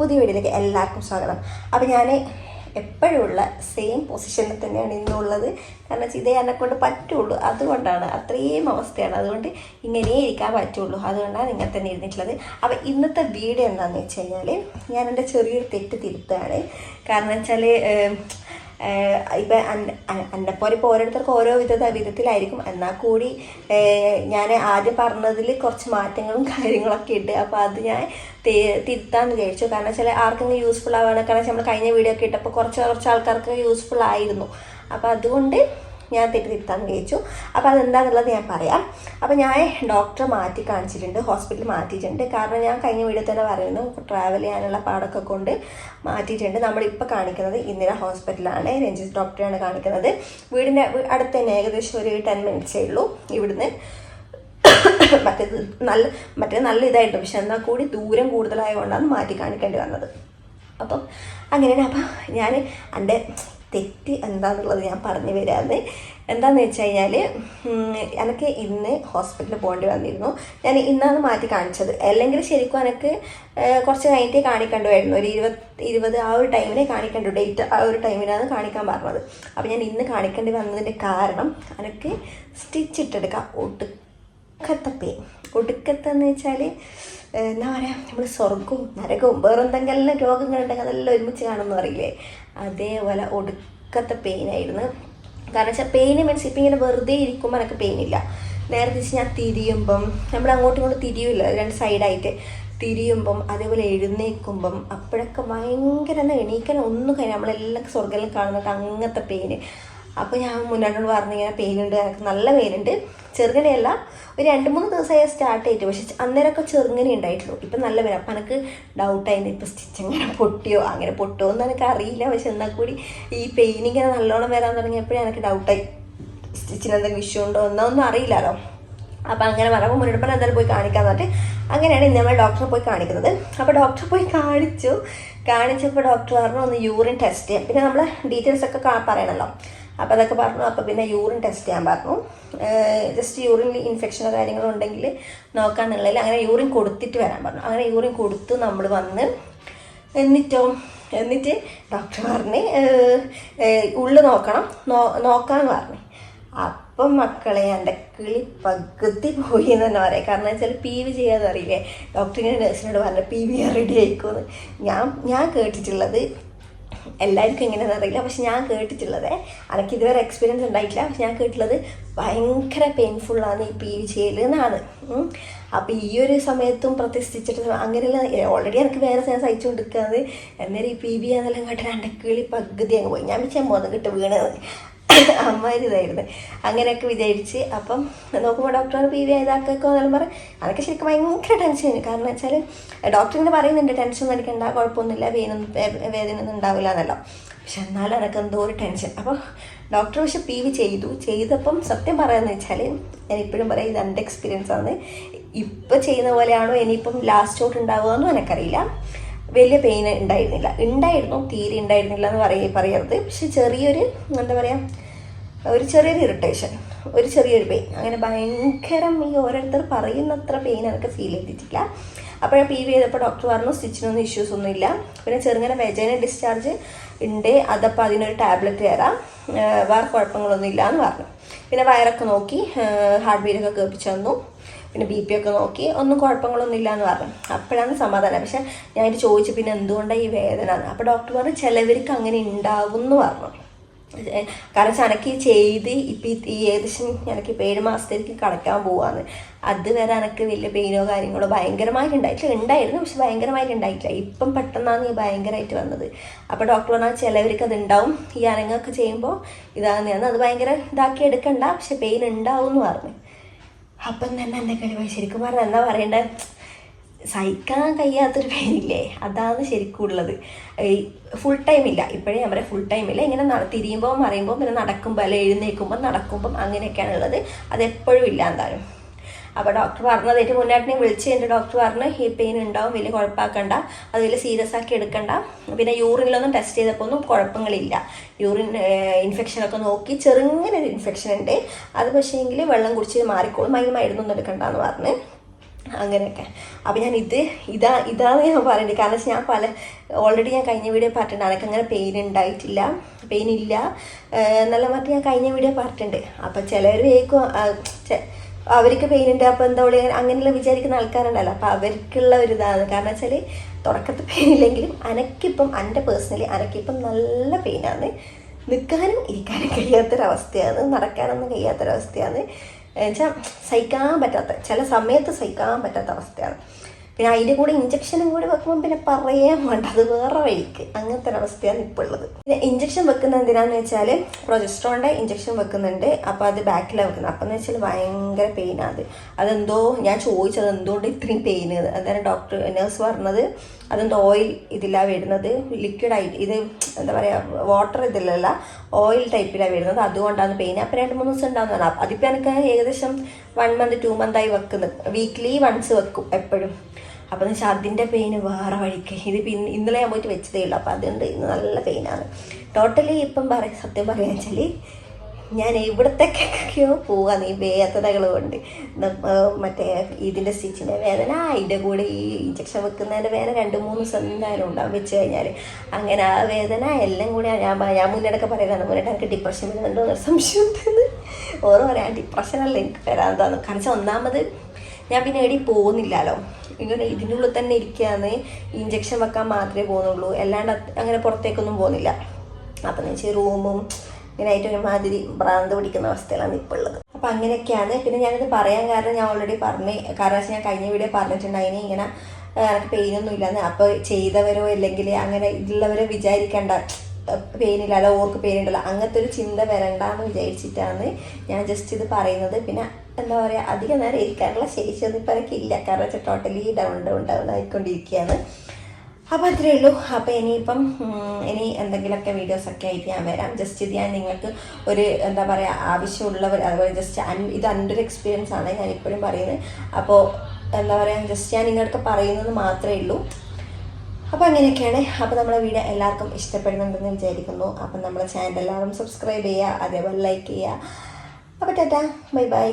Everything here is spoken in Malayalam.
പുതിയ വീഡിയോയിലേക്ക് എല്ലാവർക്കും സ്വാഗതം. അപ്പോൾ ഞാൻ എപ്പോഴും ഉള്ള സെയിം പൊസിഷനിൽ തന്നെയാണ് ഇന്നുള്ളത് കാരണം ഇതേ എന്നെ കൊണ്ട് പറ്റുള്ളൂ. അതുകൊണ്ടാണ് അത്രയും അവസ്ഥയാണ്. അതുകൊണ്ട് ഇങ്ങനെ ഇരിക്കാൻ പറ്റുള്ളൂ. അതുകൊണ്ടാണ് ഇങ്ങനെ തന്നെ ഇരുന്നിട്ടുള്ളത്. അപ്പോൾ ഇന്നത്തെ വീഡിയോ എന്താണെന്ന് വെച്ച് കഴിഞ്ഞാൽ ഞാൻ എന്റെ ചെറിയൊരു തെറ്റ് തിരുത്തുകയാണ്. കാരണം വെച്ചാൽ ഇപ്പം എന്നെപ്പോലെ ഇപ്പോൾ ഓരോരുത്തർക്ക് ഓരോ വിധ വിധത്തിലായിരിക്കും. എന്നാൽ കൂടി ഞാൻ ആദ്യം പറഞ്ഞതിൽ കുറച്ച് മാറ്റങ്ങളും കാര്യങ്ങളൊക്കെ ഉണ്ട് അപ്പോൾ അത് ഞാൻ തിരുത്താന്ന് വിചാരിച്ചു. കാരണം വെച്ചാൽ ആർക്കെങ്കിലും യൂസ്ഫുൾ ആവുകയാണ് കാരണം നമ്മൾ കഴിഞ്ഞ വീഡിയോ ഒക്കെ ഇട്ടപ്പോൾ കുറച്ച് കുറച്ച് ആൾക്കാർക്ക് യൂസ്ഫുൾ ആയിരുന്നു. അപ്പോൾ അതുകൊണ്ട് ഞാൻ തെറ്റിതിരുത്താൻ വിചാരിച്ചു. അപ്പോൾ അതെന്താണെന്നുള്ളത് ഞാൻ പറയാം. അപ്പോൾ ഞാൻ ഡോക്ടറെ മാറ്റി കാണിച്ചിട്ടുണ്ട് ഹോസ്പിറ്റലിൽ മാറ്റിയിട്ടുണ്ട്. കാരണം ഞാൻ കഴിഞ്ഞ വീഡിയോ തന്നെ പറയുന്നു ട്രാവൽ ചെയ്യാനുള്ള പാടൊക്കെ കൊണ്ട് മാറ്റിയിട്ടുണ്ട്. നമ്മളിപ്പോൾ കാണിക്കുന്നത് ഇന്ദിര ഹോസ്പിറ്റലാണ് രഞ്ജിത്ത് ഡോക്ടറെയാണ് കാണിക്കുന്നത്. വീടിന്റെ അടുത്ത് തന്നെ ഏകദേശം ഒരു ടെൻ മിനിറ്റ്സേ ഉള്ളൂ ഇവിടുന്ന്. മറ്റേത് നല്ല മറ്റേ നല്ല ഇതായിട്ട് പക്ഷെ എന്നാൽ കൂടി ദൂരം കൂടുതലായതുകൊണ്ടാണ് മാറ്റി കാണിക്കേണ്ടി വന്നത്. അപ്പം അങ്ങനെയാണ്. അപ്പം ഞാൻ എന്റെ തെറ്റ് എന്താണെന്നുള്ളത് ഞാൻ പറഞ്ഞു വരാമെന്ന് എന്താണെന്ന് വെച്ച് കഴിഞ്ഞാൽ എനിക്ക് ഇന്ന് ഹോസ്പിറ്റലിൽ പോകേണ്ടി വന്നിരുന്നു. ഞാൻ ഇന്നാണ് മാറ്റി കാണിച്ചത്. അല്ലെങ്കിൽ ശരിക്കും എനിക്ക് കുറച്ച് കഴിഞ്ഞിട്ടേ കാണിക്കേണ്ടതായിരുന്നു ഒരു ഇരുപത് ഇരുപത് ആ ഒരു ടൈമിനെ കാണിക്കേണ്ടു. ഡേറ്റ് ആ ഒരു ടൈമിനാണ് കാണിക്കാൻ പറഞ്ഞത്. അപ്പോൾ ഞാൻ ഇന്ന് കാണിക്കേണ്ടി വന്നതിന്റെ കാരണം എനിക്ക് സ്റ്റിച്ച് ഇട്ടെടുക്കാം. ഒടുക്കത്തെ പെയിൻ ഒടുക്കത്തെന്ന് വെച്ചാൽ എന്താ പറയുക നമ്മൾ സ്വർഗവും നരകവും വേറെ എന്തെങ്കിലും രോഗങ്ങളുണ്ടെങ്കിൽ അതെല്ലാം ഒരുമിച്ച് കാണുമെന്ന് പറയില്ലേ? അതേപോലെ ഒടുക്കത്തെ പെയിൻ ആയിരുന്നു കാരണം വെച്ചാൽ പെയിൻ മീൻസ് ഇപ്പം ഇങ്ങനെ വെറുതെ ഇരിക്കുമ്പോൾ എനിക്ക് ഇല്ല നേരെ തിരിച്ച് ഞാൻ തിരിയുമ്പം നമ്മൾ അങ്ങോട്ടും ഇങ്ങോട്ടും തിരിയില്ല. രണ്ട് സൈഡായിട്ട് തിരിയുമ്പം അതേപോലെ എഴുന്നേൽക്കുമ്പം അപ്പോഴൊക്കെ ഭയങ്കര എണീക്കാൻ ഒന്നും കഴിഞ്ഞാൽ നമ്മളെല്ലാം സ്വർഗമെല്ലാം കാണുന്നത് അങ്ങനത്തെ പെയിൻ അപ്പോൾ ഞാൻ മുന്നോട്ട് പറഞ്ഞു ഇങ്ങനെ പെയിൻ ഉണ്ട് എനിക്ക് നല്ല പെയിൻ ചെറുങ്ങനെയല്ല ഒരു രണ്ട് മൂന്ന് ദിവസമായി സ്റ്റാർട്ട് ആയിട്ട് പക്ഷെ അന്നേരമൊക്കെ ചെറുങ്ങനെ ഉണ്ടായിട്ടുള്ളൂ. ഇപ്പം നല്ല വരാം. അപ്പം എനിക്ക് ഡൗട്ടായിരുന്നു ഇപ്പം സ്റ്റിച്ച് ഇങ്ങനെ പൊട്ടിയോ അങ്ങനെ പൊട്ടുമോ എന്ന് എനിക്ക് അറിയില്ല. പക്ഷെ എന്നാൽ കൂടി ഈ പെയിൻ ഇങ്ങനെ നല്ലോണം വരാൻ തുടങ്ങിയപ്പോഴേ എനിക്ക് ഡൗട്ടായി സ്റ്റിച്ചിന് എന്തെങ്കിലും ഇഷ്യൂ ഉണ്ടോ എന്നൊന്നും അറിയില്ലല്ലോ. അപ്പം അങ്ങനെ പറയുമ്പോൾ മുന്നോട്ട് എന്തായാലും പോയി കാണിക്കാൻ പറഞ്ഞിട്ട് അങ്ങനെയാണ് ഇന്ന് നമ്മൾ ഡോക്ടറെ പോയി കാണിക്കുന്നത്. അപ്പോൾ ഡോക്ടറെ പോയി കാണിച്ചു. കാണിച്ചപ്പോൾ ഡോക്ടർ പറഞ്ഞു ഒന്ന് യൂറിൻ ടെസ്റ്റ് ചെയ്യാം. പിന്നെ നമ്മൾ ഡീറ്റെയിൽസ് ഒക്കെ പറയണമല്ലോ അപ്പോൾ അതൊക്കെ പറഞ്ഞു. അപ്പോൾ പിന്നെ യൂറിൻ ടെസ്റ്റ് ചെയ്യാൻ പറഞ്ഞു. ജസ്റ്റ് യൂറിൻ ഇൻഫെക്ഷനോ കാര്യങ്ങളോ ഉണ്ടെങ്കിൽ നോക്കാന്നുള്ളതിൽ അങ്ങനെ യൂറിൻ കൊടുത്തിട്ട് വരാൻ പറഞ്ഞു. അങ്ങനെ യൂറിൻ കൊടുത്തു നമ്മൾ വന്ന് എന്നിട്ടോ എന്നിട്ട് ഡോക്ടർ പറഞ്ഞ് ഉള്ളു നോക്കണം. നോ നോക്കാന്ന് പറഞ്ഞു. അപ്പം മക്കളെ എന്റെ കിളി പകുതി പോയി എന്ന് തന്നെ പറയാം. കാരണം വെച്ചാൽ പി വി ചെയ്യാതെ അറിയില്ലേ ഡോക്ടറിനെ നഴ്സിനോട് പറഞ്ഞു പി വി റെഡി ആയിക്കോന്ന്. ഞാൻ ഞാൻ കേട്ടിട്ടുള്ളത് എല്ലാവർക്കും എങ്ങനെയാണെന്ന് അറിയില്ല. പക്ഷെ ഞാൻ കേട്ടിട്ടുള്ളത് എനിക്ക് ഇതുവരെ എക്സ്പീരിയൻസ് ഉണ്ടായിട്ടില്ല പക്ഷെ ഞാൻ കേട്ടിട്ടുള്ളത് ഭയങ്കര പെയിൻഫുള്ളാണ് ഈ പി ചെയ്യൽ എന്നാണ്. അപ്പോൾ ഈ ഒരു സമയത്തും പ്രതിഷ്ഠിച്ചിട്ട് അങ്ങനെയുള്ള ഓൾറെഡി എനിക്ക് വേറെ ഞാൻ സഹിച്ചുകൊണ്ടിരിക്കുന്നത്. എന്നേരം ഈ പി വി എന്നെല്ലാം കേട്ടിട്ട് അണ്ടക്കിളി കിളി പകുതി അങ്ങ് പോയി. ഞാൻ വെച്ചാൽ മോദം കിട്ട് വീണത് അമ്മാതിരി ഇതായിരുന്നു അങ്ങനെയൊക്കെ വിചാരിച്ച് അപ്പം നോക്കുമ്പോൾ ഡോക്ടർ പി വി ഇതാക്കോ എന്നെല്ലാം പറയും അതൊക്കെ ശരിക്കും ഭയങ്കര ടെൻഷൻ കാരണം വെച്ചാൽ ഡോക്ടർ ഇങ്ങനെ പറയുന്നുണ്ട് ടെൻഷൻ ഒന്നും അടിക്കണ്ട കുഴപ്പമൊന്നുമില്ല വേദന ഒന്നും ഉണ്ടാവില്ല എന്നല്ലോ. പക്ഷെ എന്നാലും എനിക്ക് എന്തോ ഒരു ടെൻഷൻ അപ്പോൾ ഡോക്ടർ പക്ഷെ പി വി ചെയ്തു. ചെയ്തപ്പം സത്യം പറയാമെന്ന് വെച്ചാൽ ഞാൻ ഇപ്പോഴും പറയാം ഇത് എന്റെ എക്സ്പീരിയൻസ് ആണ്. ഇപ്പം ചെയ്യുന്ന പോലെയാണോ ഇനിയിപ്പം ലാസ്റ്റ് ഔട്ട് ഉണ്ടാവുകയെന്നും എനിക്കറിയില്ല. വലിയ പെയിൻ ഉണ്ടായിരുന്നില്ല. ഉണ്ടായിരുന്നു തീരെ ഉണ്ടായിരുന്നില്ല എന്ന് പറയ പറയരുത്. പക്ഷെ ചെറിയൊരു എന്താ പറയുക ഒരു ചെറിയൊരു ഇറിറ്റേഷൻ ഒരു ചെറിയൊരു പെയിൻ അങ്ങനെ ഭയങ്കരം ഈ ഓരോരുത്തർ പറയുന്നത്ര പെയിൻ എനിക്ക് ഫീൽ ചെയ്തിട്ടില്ല. അപ്പോൾ പി വി ചെയ്തപ്പോൾ ഡോക്ടർ പറഞ്ഞു സ്റ്റിച്ചിനൊന്നും ഇഷ്യൂസ് ഒന്നും ഇല്ല. പിന്നെ ചെറുങ്ങനെ വെജൈന ഡിസ്ചാർജ് ഉണ്ട്. അതപ്പോൾ അതിനൊരു ടാബ്ലറ്റ് തരാം. വേറെ കുഴപ്പങ്ങളൊന്നും ഇല്ല എന്ന് പറഞ്ഞു. പിന്നെ വയറൊക്കെ നോക്കി ഹാർട്ട് ബീറ്റൊക്കെ കേൾപ്പിച്ചു തന്നു. പിന്നെ ബി പി ഒക്കെ നോക്കി ഒന്നും കുഴപ്പങ്ങളൊന്നും ഇല്ല എന്ന് പറഞ്ഞു. അപ്പോഴാണ് സമാധാനം. പക്ഷെ ഞാനിത് ചോദിച്ചു പിന്നെ എന്തുകൊണ്ടാണ് ഈ വേദന? അപ്പോൾ ഡോക്ടർ പറഞ്ഞു ചിലവർക്ക് അങ്ങനെ ഉണ്ടാവും എന്ന് പറഞ്ഞു. കാരണം ഈ ചെയ്ത് ഇപ്പം ഈ ഏകദേശം എനിക്ക് ഇപ്പം ഏഴ് മാസത്തേക്ക് കടക്കാൻ പോവാന്ന്. അതുവരെ എനിക്ക് വലിയ പെയിനോ കാര്യങ്ങളോ ഭയങ്കരമായിട്ട് ഉണ്ടായിട്ടില്ല ഉണ്ടായിരുന്നു പക്ഷെ ഭയങ്കരമായിട്ട് ഉണ്ടായിട്ടില്ല ഇപ്പം പെട്ടെന്നാണ് ഈ ഭയങ്കരമായിട്ട് വന്നത്. അപ്പോൾ ഡോക്ടർ പറഞ്ഞാൽ ചിലവർക്ക് അത് ഉണ്ടാവും ഈ അനങ്ങൊക്കെ ചെയ്യുമ്പോൾ ഇതാന്ന് അത് ഭയങ്കര ഇതാക്കി എടുക്കണ്ട പക്ഷെ പെയിൻ ഉണ്ടാവും എന്ന് പറഞ്ഞു. അപ്പം തന്നെ എന്നെ കളി ശരിക്കും പറഞ്ഞാൽ എന്താ പറയണ്ടേ? സഹിക്കാൻ കഴിയാത്തൊരു പേരില്ലേ? അതാണ് ശരിക്കും ഉള്ളത്. ഈ ഫുൾ ടൈം ഇല്ല. ഇപ്പോഴേ അവരെ ഫുൾ ടൈം ഇല്ല. ഇങ്ങനെ തിരിയുമ്പോൾ മറിയുമ്പോൾ പിന്നെ നടക്കുമ്പോൾ അല്ലെ എഴുന്നേൽക്കുമ്പോൾ നടക്കുമ്പം അങ്ങനെയൊക്കെയാണ് ഉള്ളത്. അതെപ്പോഴും ഇല്ല എന്തായാലും. അപ്പോൾ ഡോക്ടർ പറഞ്ഞത് ഏറ്റവും മുന്നാട്ടിനെ വിളിച്ച് എന്റെ ഡോക്ടർ പറഞ്ഞ് ഈ പെയിൻ ഉണ്ടാവും വലിയ കുഴപ്പമാക്കണ്ട. അത് വലിയ സീരിയസ് ആക്കി എടുക്കണ്ട. പിന്നെ യൂറിനിലൊന്നും ടെസ്റ്റ് ചെയ്തപ്പോൾ ഒന്നും കുഴപ്പങ്ങളില്ല. യൂറിൻ ഇൻഫെക്ഷനൊക്കെ നോക്കി ചെറുങ്ങനെ ഒരു ഇൻഫെക്ഷൻ ഉണ്ട്. അത് പക്ഷേ എങ്കിൽ വെള്ളം കുടിച്ച് മാറിക്കോളും. അതിന് മരുന്നൊന്നും എടുക്കണ്ടെന്ന് പറഞ്ഞ്. അങ്ങനെയൊക്കെ. അപ്പം ഞാൻ ഇത് ഇതാ ഇതാണ് ഞാൻ പറയുന്നത് കാരണം ഞാൻ പല ഓൾറെഡി ഞാൻ കഴിഞ്ഞ വീഡിയോ പറഞ്ഞിട്ടുണ്ട്. എനിക്ക് അങ്ങനെ പെയിൻ ഉണ്ടായിട്ടില്ല പെയിൻ ഇല്ല. നല്ല മറ്റു ഞാൻ കഴിഞ്ഞ വീഡിയോ പറഞ്ഞിട്ടുണ്ട്. അപ്പം ചിലർ വേക്കും അവർക്ക് പെയിൻ ഉണ്ട് അപ്പോൾ എന്താ പറയുക അങ്ങനെയുള്ള വിചാരിക്കുന്ന ആൾക്കാരുണ്ടല്ലോ. അപ്പോൾ അവർക്കുള്ള ഒരു ഇതാണ്. കാരണം വെച്ചാൽ തുടക്കത്തിൽ പെയിൻ ഇല്ലെങ്കിലും അനക്കിപ്പം എന്റെ പേഴ്സണലി അനക്കിപ്പം നല്ല പെയിനാണ് നിൽക്കാനും ഇരിക്കാനും കഴിയാത്തൊരവസ്ഥയാണ്. നടക്കാനൊന്നും കഴിയാത്തൊരവസ്ഥയാണ്. എന്നുവെച്ചാൽ സഹിക്കാൻ പറ്റാത്ത ചില സമയത്ത് സഹിക്കാൻ പറ്റാത്ത അവസ്ഥയാണ്. പിന്നെ അതിന്റെ കൂടെ ഇഞ്ചക്ഷനും കൂടി വെക്കുമ്പോൾ പിന്നെ പറയാൻ വേണ്ട അത് വേറെ വഴിക്ക്. അങ്ങനത്തെ ഒരവസ്ഥയാണ് ഇപ്പോൾ ഉള്ളത്. പിന്നെ ഇഞ്ചക്ഷൻ വെക്കുന്നത് എന്തിനാന്ന് വെച്ചാൽ പ്രൊജസ്ട്രോണിന്റെ ഇഞ്ചക്ഷൻ വെക്കുന്നുണ്ട് അപ്പോൾ അത് ബാക്കിലാണ് വെക്കുന്നത്. അപ്പം എന്ന് വെച്ചാൽ ഭയങ്കര പെയിനാണ് അത്. അതെന്തോ ഞാൻ ചോദിച്ചത് എന്തുകൊണ്ട് ഇത്രയും പെയിൻ അന്നേരം ഡോക്ടർ നേഴ്സ് പറഞ്ഞത്. അതെന്തോ ഓയിൽ ഇതിലാണ് വരുന്നത്. ലിക്വിഡായിട്ട് ഇത് എന്താ പറയുക വാട്ടർ ഇതിലല്ല ഓയിൽ ടൈപ്പിലാണ് വരുന്നത്. അതുകൊണ്ടാണ് പെയിൻ അപ്പം രണ്ട് മൂന്ന് ദിവസം ഉണ്ടാകുന്ന അതിപ്പോൾ എനിക്ക് ഏകദേശം വൺ മന്ത് ടു മന്തായി വെക്കുന്നത് വീക്ക്ലി വൺസ് വെക്കും എപ്പോഴും. അപ്പോൾ എന്ന് വെച്ചാൽ അതിന്റെ പെയിന് വേറെ വഴിക്ക്. ഇതിപ്പോൾ ഇന്ന് ഇന്നലെ ഞാൻ പോയിട്ട് വെച്ചതേ ഉള്ളൂ. അപ്പോൾ അതുകൊണ്ട് ഇന്ന് നല്ല പെയിനാണ് ടോട്ടലി ഇപ്പം പറയാം സത്യം പറയുക വെച്ചാൽ ഞാൻ എവിടത്തേക്കൊക്കെയോ പോവാന്ന് ഈ വേദനകൾ കൊണ്ട്. മറ്റേ ഇതിന്റെ സ്റ്റിച്ചിന്റെ വേദന അതിന്റെ കൂടെ ഈ ഇഞ്ചക്ഷൻ വെക്കുന്നതിന്റെ വേദന രണ്ട് മൂന്ന് ദിവസം എന്തായാലും ഉണ്ടാവും വെച്ച് കഴിഞ്ഞാൽ അങ്ങനെ ആ വേദന എല്ലാം കൂടി ഞാൻ ഞാൻ മുന്നേടൊക്കെ പറയുന്നത് മുന്നേട്ട് എനിക്ക് ഡിപ്രഷൻ വരുന്നുണ്ടോ എന്നൊരു സംശയം ഉണ്ടെന്ന്. ഓരോ പറയാം ഡിപ്രഷൻ അല്ല എനിക്ക് വരാന്താന്ന് കാരണം വെച്ചാൽ ഒന്നാമത് ഞാൻ പിന്നെ എടി പോകുന്നില്ലല്ലോ. ഇങ്ങനെ ഇതിന്റെ ഉള്ളിൽ തന്നെ ഇരിക്കുകയാണ് ഇഞ്ചക്ഷൻ വെക്കാൻ മാത്രമേ പോകുന്നുള്ളൂ. അല്ലാണ്ട് അങ്ങനെ പുറത്തേക്കൊന്നും പോകുന്നില്ല. അപ്പം എന്ന് വെച്ചാൽ റൂമും ഇങ്ങനെ ആയിട്ട് ഒരുമാതിരി ഭ്രാന്ത് പിടിക്കുന്ന അവസ്ഥയിലാണ് ഇപ്പോൾ ഉള്ളത് അപ്പം അങ്ങനെയൊക്കെയാണ്. പിന്നെ ഞാനിത് പറയാൻ കാരണം ഞാൻ ഓൾറെഡി പറഞ്ഞു കാരണം ഞാൻ കഴിഞ്ഞ വീഡിയോ പറഞ്ഞിട്ടുണ്ട്. അതിന് ഇങ്ങനെ എനിക്ക് പെയിനൊന്നും ഇല്ലെന്ന് അപ്പോൾ ചെയ്തവരോ അല്ലെങ്കിൽ അങ്ങനെ ഉള്ളവരെ വിചാരിക്കേണ്ട. പെയിനില്ലല്ലോ ഓർക്ക് പെയിനുണ്ടല്ലോ അങ്ങനത്തെ ഒരു ചിന്ത വരണ്ടെന്ന് വിചാരിച്ചിട്ടാണ് ഞാൻ ജസ്റ്റ് ഇത് പറയുന്നത്. പിന്നെ എന്താ പറയുക അധികം നേരം ഇരിക്കാനുള്ള ശേഷിയൊന്നും ഇപ്പോൾ എനിക്കില്ല കാരണം വെച്ചാൽ ടോട്ടലി ഡൗൺ ഡൗൺ ഡൗൺ ആയിക്കൊണ്ടിരിക്കുകയാണ് അപ്പോൾ അത്രയേ ഉള്ളൂ. അപ്പോൾ ഇനിയിപ്പം ഇനി എന്തെങ്കിലുമൊക്കെ വീഡിയോസൊക്കെ ആയിട്ട് ഞാൻ വരാം. ജസ്റ്റ് ഇത് ഞാൻ നിങ്ങൾക്ക് ഒരു എന്താ പറയുക ആവശ്യമുള്ളവർ അതുപോലെ ജസ്റ്റ് ഇത് ഒരു എക്സ്പീരിയൻസ് ആണ് ഞാൻ ഇപ്പോഴും പറയുന്നത്. അപ്പോൾ എന്താ പറയുക ജസ്റ്റ് ഞാൻ നിങ്ങൾക്ക് പറയുന്നത് മാത്രമേ ഉള്ളൂ. അപ്പോൾ അങ്ങനെയൊക്കെയാണ്. അപ്പോൾ നമ്മളെ വീഡിയോ എല്ലാവർക്കും ഇഷ്ടപ്പെടുന്നുണ്ടെന്ന് വിചാരിക്കുന്നു. അപ്പം നമ്മളെ ചാനൽ എല്ലാവരും സബ്സ്ക്രൈബ് ചെയ്യുക അതേപോലെ ലൈക്ക് ചെയ്യുക. അപ്പോൾ ടാറ്റാ ബൈ ബൈ